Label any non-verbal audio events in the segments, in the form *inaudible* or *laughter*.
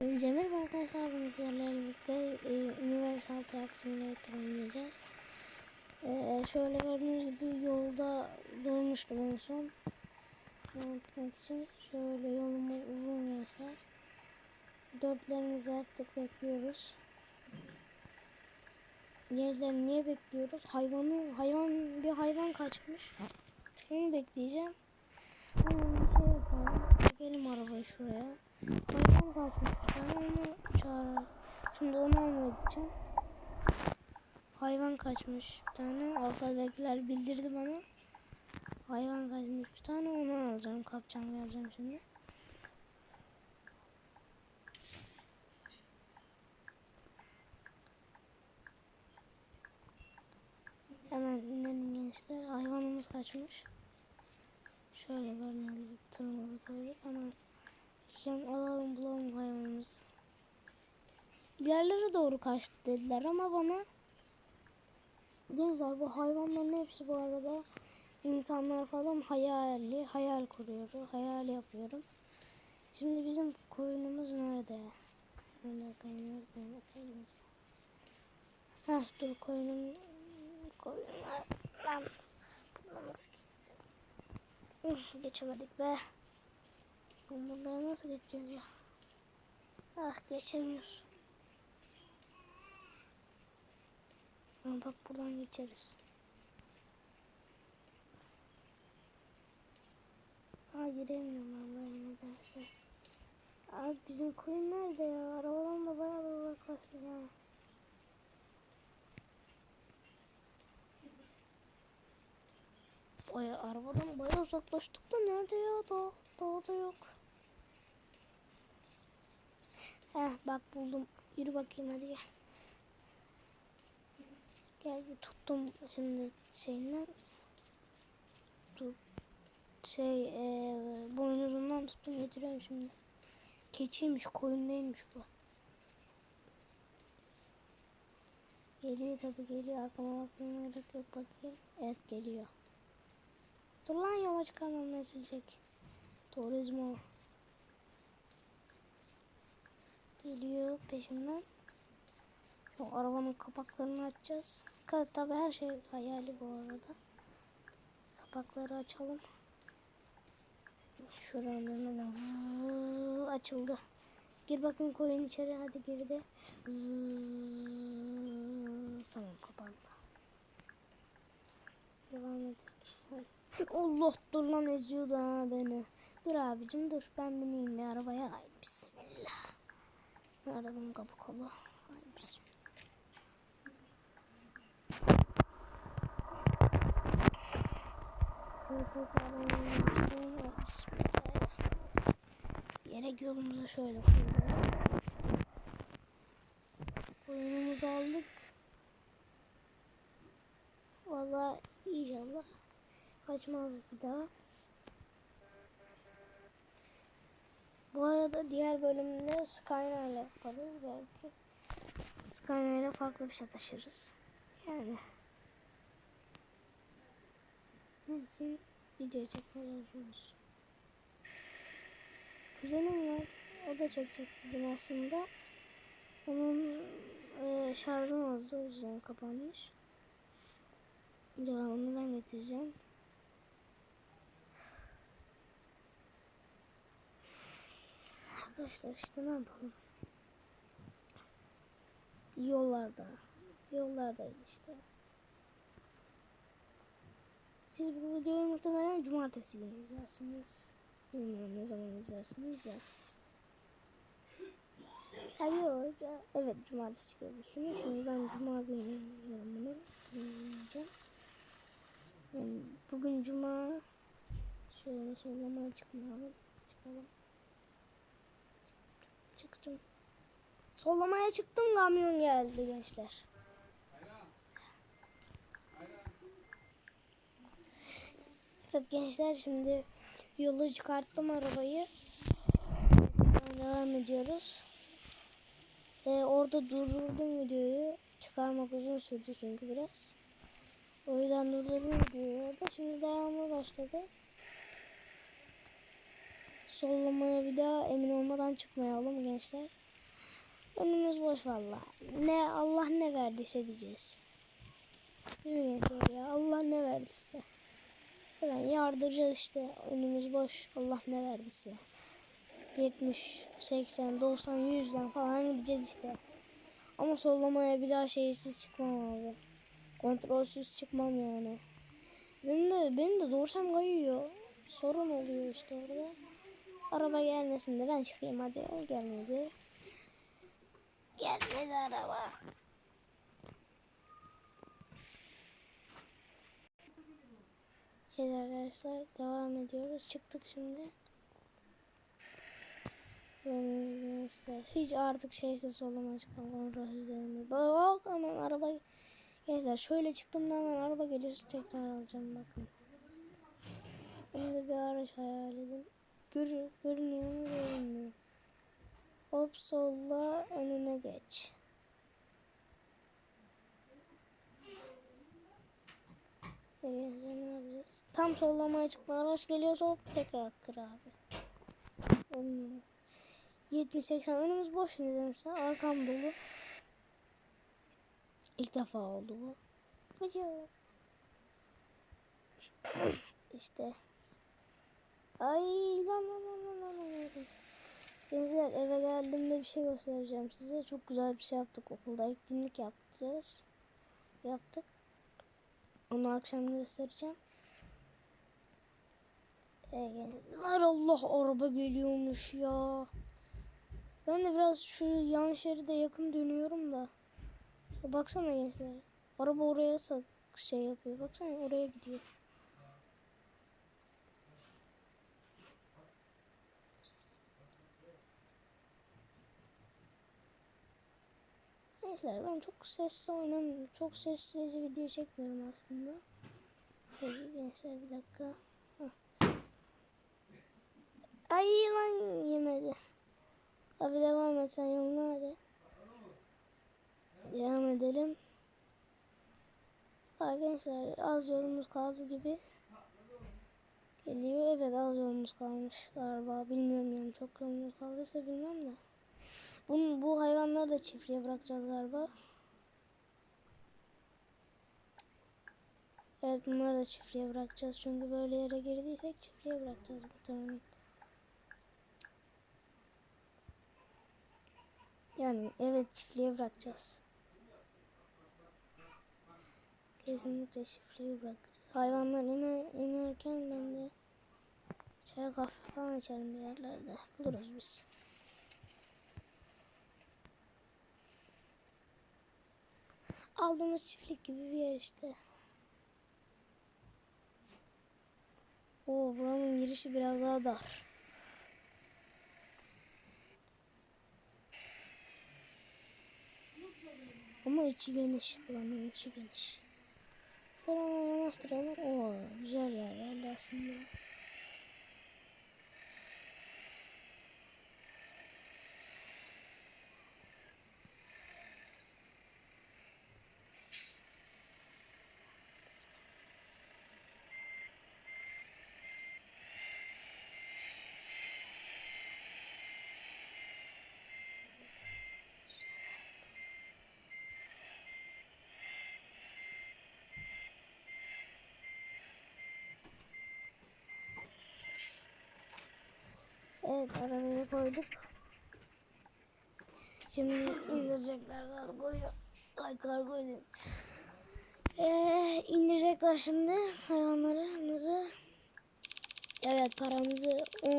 Merhaba arkadaşlar. Bugün sizlerle birlikte e, Universal Truck Simulator oynayacağız. E, şöyle gördüğünüz gibi yolda durmuştum en son. Unutmak için şöyle yolumu uzun gençler. Dörtlerimizi yaktık bekliyoruz. Gençler niye bekliyoruz? Hayvanı, hayvan bir hayvan kaçmış. Onu bekleyeceğim. Bir şey yapalım. Çekelim arabayı şuraya. Hayvan kaçmış onu çağır. Şimdi onu almaya. Hayvan kaçmış bir tane. Arkadakiler bildirdi bana. Hayvan kaçmış bir tane onu alacağım. Kapacağım geleceğim şimdi. Hemen inelim gençler. Hayvanımız kaçmış. Şöyle görünüyor. Tırmalık böyle. Hemen Şimdi alalım bulalım. İlerlere doğru kaçtı dediler ama bana Gençler bu hayvanların hepsi bu arada insanlar falan hayali, hayal kuruyorum, hayal yapıyorum. Şimdi bizim koyunumuz nerede? Heh dur koyunum koyunlar lan buradan nasıl gideceğiz? Geçemedik be. Bunları nasıl geçeceğiz ya? Ah geçemiyoruz. Ama bak buradan geçeriz. Aa giremiyorum ben buraya nedense. Abi bizim koyun nerede ya? Arabadan da bayağı da uzaklaştı ya. Baya arabadan bayağı uzaklaştık da nerede ya? Daha, daha da yok. Heh bak buldum. Yürü bakayım hadi gel. Gel tuttum şimdi şeyinden. Dur. Şey e, boynuzundan tuttum getiriyorum şimdi. Keçiymiş koyun değilmiş bu. Geliyor tabii geliyor. Arkama bakmama gerek yok bakayım. Evet geliyor. Dur lan yola çıkarmam ezilecek. Turizmo. Geliyor peşimden. Şu arabanın kapaklarını açacağız. Ka- Tabii her şey hayali bu arada. Kapakları açalım. Şuradan hemen açıldı. Gir bakın koyun içeri hadi girdi. Zzzz. Tamam kapandı. Devam edelim. Allah dur lan eziyordu ha beni. Dur abicim dur ben bineyim bir arabaya. Ay bismillah. Bunun kapı kolu? Ay bismillah. Yere yolumuza şöyle koyalım. Oyunumuzu aldık. Vallahi inşallah kaçmaz bir daha. Bu arada diğer bölümde Skyline ile yaparız belki. Skyline ile farklı bir şey taşırız. Yani. Siz için video çalışıyoruz. Kuzenim var. O da çekecek dedim aslında. Onun e, şarjım azdı o yüzden kapanmış. Devamını ben getireceğim. Arkadaşlar işte ne yapalım. Yollarda. Yollardayız işte. Siz bu videoyu muhtemelen cumartesi günü izlersiniz. Bilmiyorum ne zaman izlersiniz ya. Hayır, evet cumartesi görürsünüz. Çünkü ben cuma günü yayınlıyorum bunu. Yayınlayacağım. Yani bugün cuma şöyle sollamaya çıkmayalım. Çıkalım. Çıktım. Sollamaya çıktım kamyon geldi gençler. Evet gençler şimdi yolu çıkarttım arabayı. Devam ediyoruz. Ee, orada durdurdum videoyu. Çıkarmak uzun sürdü çünkü biraz. O yüzden durdurdum videoyu orada. Şimdi devamı başladı. Sollamaya bir daha emin olmadan çıkmayalım gençler. Önümüz boş valla. Ne Allah ne verdiyse diyeceğiz. Değil mi gençler ya? Allah ne verdiyse. Böyle yardıracağız işte. Önümüz boş. Allah ne verdiyse. 70, 80, 90, 100'den falan gideceğiz işte. Ama sollamaya bir daha şeysiz çıkmam abi. Kontrolsüz çıkmam yani. Benim de, benim de doğursam kayıyor. Sorun oluyor işte orada. Araba gelmesin de ben çıkayım hadi. Gelmedi. Gelmedi araba. Evet arkadaşlar devam ediyoruz. Çıktık şimdi. Arkadaşlar hiç artık şeyse soluma çıkan kontrolsüz değil. Bak hemen araba Gençler şöyle çıktığımda hemen araba gelirse tekrar alacağım bakın. Şimdi bir araç hayal edin. Görü, görünüyor mu görünmüyor. Hop solla önüne geç. Tam sollamaya çıktı araç geliyorsa hop tekrar kır abi. Olmuyor. 70-80 önümüz boş nedense arkam dolu. İlk defa oldu bu. Fıcı. *coughs* işte. Ay lan lan lan lan lan. Gençler eve geldiğimde bir şey göstereceğim size. Çok güzel bir şey yaptık okulda. Etkinlik yapacağız. Yaptık. Onu akşam göstereceğim. Gençler Allah araba geliyormuş ya. Ben de biraz şu yan şeride yakın dönüyorum da. Baksana gençler. Araba oraya şey yapıyor. Baksana oraya gidiyor. Gençler ben çok sesli oynamıyorum. Çok sesli video çekmiyorum aslında. Hadi gençler bir dakika. Hah. Ay lan yemedi. Abi devam et sen yoluna hadi. Devam edelim. Arkadaşlar az yolumuz kaldı gibi. Geliyor. Evet az yolumuz kalmış galiba. Bilmiyorum yani çok yolumuz kaldıysa bilmem de. Bunu, bu hayvanları da çiftliğe bırakacağız galiba. Evet bunları da çiftliğe bırakacağız. Çünkü böyle yere girdiysek çiftliğe bırakacağız muhtemelen. Yani evet çiftliğe bırakacağız. Kesinlikle çiftliği bırakırız. Hayvanlar iner, inerken ben de çay kahve falan içerim bir yerlerde. Buluruz biz. Aldığımız çiftlik gibi bir yer işte. Oo buranın girişi biraz daha dar. Ama içi geniş. Buranın içi geniş. Şöyle yanaştıralım. Oo güzel yer geldi aslında. Evet arabaya koyduk. Şimdi indirecekler kargoyu. Ay kargo dedim. Ee, indirecekler şimdi hayvanlarımızı. Evet paramızı o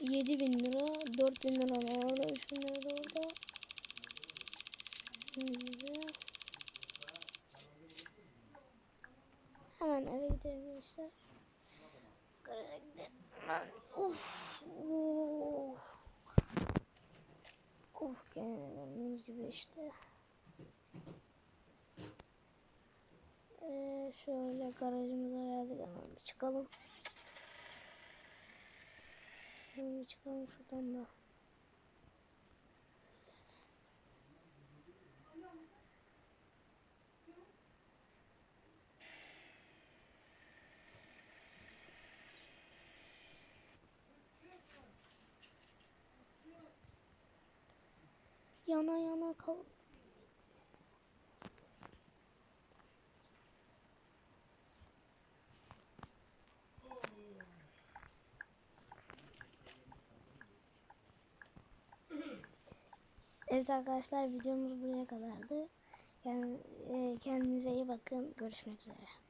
7 bin lira, 4 bin lira da orada, 3 bin lira da orada. Şimdi hemen eve gidelim gençler. Garaja gidelim. Uf, uf. Uf gördüğünüz gibi işte. Ee, şöyle garajımıza geldik hemen bir çıkalım. Şöyle bir çıkalım şuradan da. Yana yana kal. Evet arkadaşlar videomuz buraya kadardı. E, kendinize iyi bakın. Görüşmek üzere.